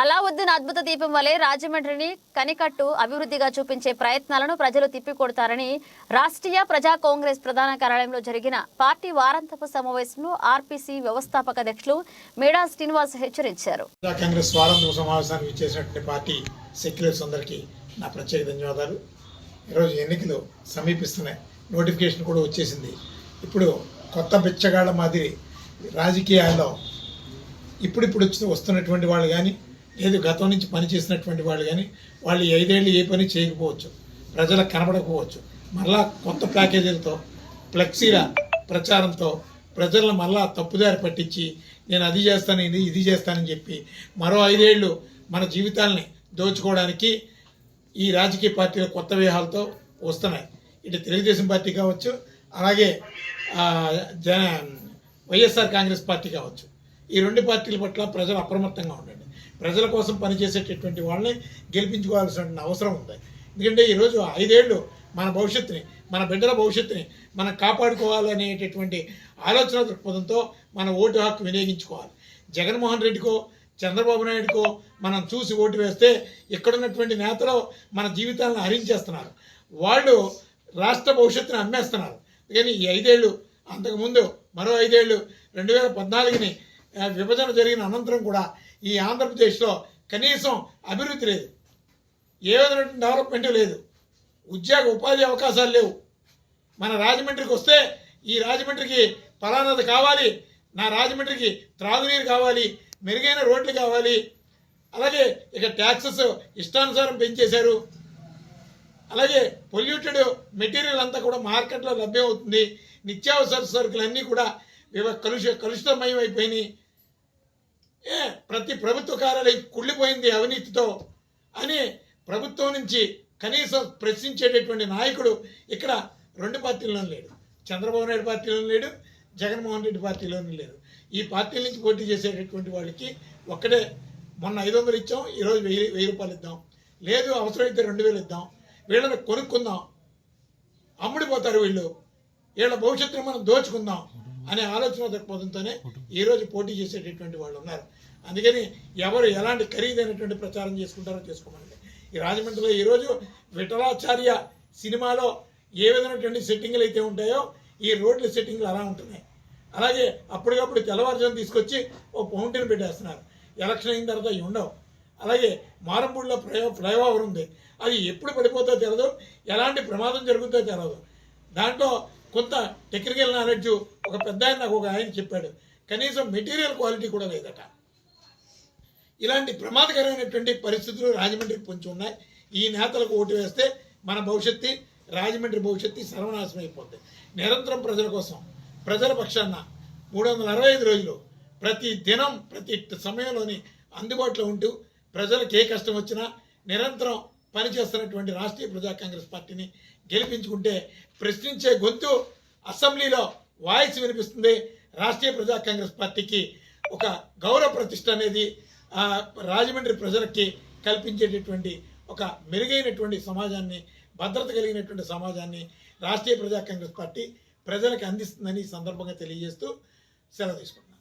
అలావుద్దీన్ అద్భుత దీపం వలె రాజమండ్రిని కనికట్టు అభివృద్ధిగా చూపించే ప్రయత్నాలను ప్రజలు తిప్పికొడతారని రాష్ట్రీయ ప్రజా కాంగ్రెస్ ప్రధాన కార్యాలయంలో జరిగిన పార్టీ వారాంతపు సమావేశంలో ఆర్పీసీ వ్యవస్థాపక అధ్యక్షులు మేడా శ్రీనివాస్ హెచ్చరించారు. కాంగ్రెస్ సమావేశానికి ఇచ్చేసినటువంటి పార్టీ సెక్యులర్స్ అందరికీ నా ప్రత్యేక ధన్యవాదాలు. ఈరోజు ఎన్నికలు సమీపిస్తున్నాయి. నోటిఫికేషన్ కూడా వచ్చేసింది. ఇప్పుడు కొత్త బిచ్చగాళ్ళ మాదిరి రాజకీయాల్లో ఇప్పుడిప్పుడు వస్తున్నటువంటి వాళ్ళు కానీ లేదు గతం నుంచి పనిచేసినటువంటి వాళ్ళు కానీ వాళ్ళు ఐదేళ్ళు ఏ పని చేయకపోవచ్చు ప్రజలకు కనబడకపోవచ్చు మరలా కొత్త ప్యాకేజీలతో ఫ్లెక్సీల ప్రచారంతో ప్రజలను మరలా తప్పుదారి పట్టించి నేను అది చేస్తాను ఇది ఇది చేస్తానని చెప్పి మరో ఐదేళ్ళు మన జీవితాల్ని దోచుకోవడానికి ఈ రాజకీయ పార్టీల కొత్త వ్యూహాలతో వస్తున్నాయి. ఇటు తెలుగుదేశం పార్టీ కావచ్చు అలాగే జన వైఎస్ఆర్ కాంగ్రెస్ పార్టీ కావచ్చు. ఈ రెండు పార్టీల పట్ల ప్రజలు అప్రమత్తంగా ఉండండి. ప్రజల కోసం పనిచేసేటటువంటి వాళ్ళని గెలిపించుకోవాల్సిన అవసరం ఉంది. ఎందుకంటే ఈరోజు ఐదేళ్ళు మన భవిష్యత్తుని మన బిడ్డల భవిష్యత్తుని మనం కాపాడుకోవాలనేటటువంటి ఆలోచన దృక్పథంతో మన ఓటు హక్కు వినియోగించుకోవాలి. జగన్మోహన్ రెడ్డికో చంద్రబాబు నాయుడుకో మనం చూసి ఓటు వేస్తే ఇక్కడున్నటువంటి నేతలు మన జీవితాలను హరించేస్తున్నారు. వాళ్ళు రాష్ట్ర భవిష్యత్తుని అమ్మేస్తున్నారు. కానీ ఈ ఐదేళ్ళు అంతకుముందు మరో ఐదేళ్ళు రెండు వేల పద్నాలుగుని విభజన జరిగిన అనంతరం కూడా ఈ ఆంధ్రప్రదేశ్లో కనీసం అభివృద్ధి లేదు. ఏ విధమైన డెవలప్మెంట్ లేదు. ఉద్యోగ ఉపాధి అవకాశాలు లేవు. మన రాజమండ్రికి వస్తే ఈ రాజమండ్రికి ఫలానాది కావాలి నా రాజమండ్రికి త్రాగునీరు కావాలి మెరుగైన రోడ్లు కావాలి. అలాగే ఇక ట్యాక్సెస్ ఇష్టానుసారం పెంచేశారు. అలాగే పొల్యూటెడ్ మెటీరియల్ అంతా కూడా మార్కెట్లో లభ్యమవుతుంది. నిత్యావసర సరుకులన్నీ కూడా కలుష కలుషితమయం అయిపోయినాయి ప్రతి ప్రభుత్వ కార్యాలయం కుళ్ళిపోయింది అవినీతితో అని ప్రభుత్వం నుంచి కనీసం ప్రశ్నించేటటువంటి నాయకుడు ఇక్కడ రెండు పార్టీల్లోనూ లేడు. చంద్రబాబు నాయుడు పార్టీలోనూ లేడు జగన్మోహన్ రెడ్డి పార్టీలోనూ లేరు. ఈ పార్టీల నుంచి పోటీ చేసేటటువంటి వాళ్ళకి ఒక్కడే మొన్న ఐదు వందలు ఇచ్చాం ఈరోజు వెయ్యి వెయ్యి రూపాయలు ఇద్దాం. లేదు అవసరమైతే రెండు వేలు ఇద్దాం. వీళ్ళని కొనుక్కుందాం. అమ్ముడిపోతారు వీళ్ళు. వీళ్ళ భవిష్యత్తును మనం దోచుకుందాం. అనే ఆలోచన దృక్పథంతోనే ఈరోజు పోటీ చేసేటటువంటి వాళ్ళు ఉన్నారు. అందుకని ఎవరు ఎలాంటి ఖరీదైనటువంటి ప్రచారం చేసుకుంటారో చేసుకోమని ఈ రాజమండ్రిలో ఈరోజు విఠలాచార్య సినిమాలో ఏ విధమైనటువంటి సెట్టింగ్లు అయితే ఉంటాయో ఈ రోడ్ల సెట్టింగ్లు అలా ఉంటున్నాయి. అలాగే అప్పటికప్పుడు తెల్లవారుజాము తీసుకొచ్చి ఓ ఫౌంటైన్ పెట్టేస్తున్నారు. ఎలక్షన్ అయిన తర్వాత ఉండవు. అలాగే మారంపూడిలో ఫ్లై ఫ్లైఓవర్ ఉంది. అది ఎప్పుడు పడిపోతుందో తెలియదు ఎలాంటి ప్రమాదం జరుగుతుందో తెలియదు దాంట్లో కొంత టెక్నికల్ నాలెడ్జ్ ఒక పెద్ద ఆయన నాకు ఒక ఆయన చెప్పాడు కనీసం మెటీరియల్ క్వాలిటీ కూడా లేదట. ఇలాంటి ప్రమాదకరమైనటువంటి పరిస్థితులు రాజమండ్రికి పొంచి ఉన్నాయి. ఈ నేతలకు ఓటు వేస్తే మన భవిష్యత్తు రాజమండ్రి భవిష్యత్తు సర్వనాశనం అయిపోతుంది నిరంతరం ప్రజల కోసం ప్రజల పక్షాన మూడు వందల అరవై ఐదు రోజులు ప్రతి దినం ప్రతి సమయంలోని అందుబాటులో ఉంటూ ప్రజలకు ఏ కష్టం వచ్చినా నిరంతరం పనిచేస్తున్నటువంటి రాష్ట్రీయ ప్రజా కాంగ్రెస్ పార్టీని గెలిపించుకుంటే ప్రశ్నించే గొంతు అసెంబ్లీలో వాయిస్ వినిపిస్తుంది. రాష్ట్రీయ ప్రజా కాంగ్రెస్ పార్టీకి ఒక గౌరవ ప్రతిష్ట అనేది రాజమండ్రి ప్రజలకి కల్పించేటటువంటి ఒక మెరుగైనటువంటి సమాజాన్ని భద్రత కలిగినటువంటి సమాజాన్ని రాష్ట్రీయ ప్రజా కాంగ్రెస్ పార్టీ ప్రజలకు అందిస్తుందని సందర్భంగా తెలియజేస్తూ సెలవు తీసుకుంటున్నాను.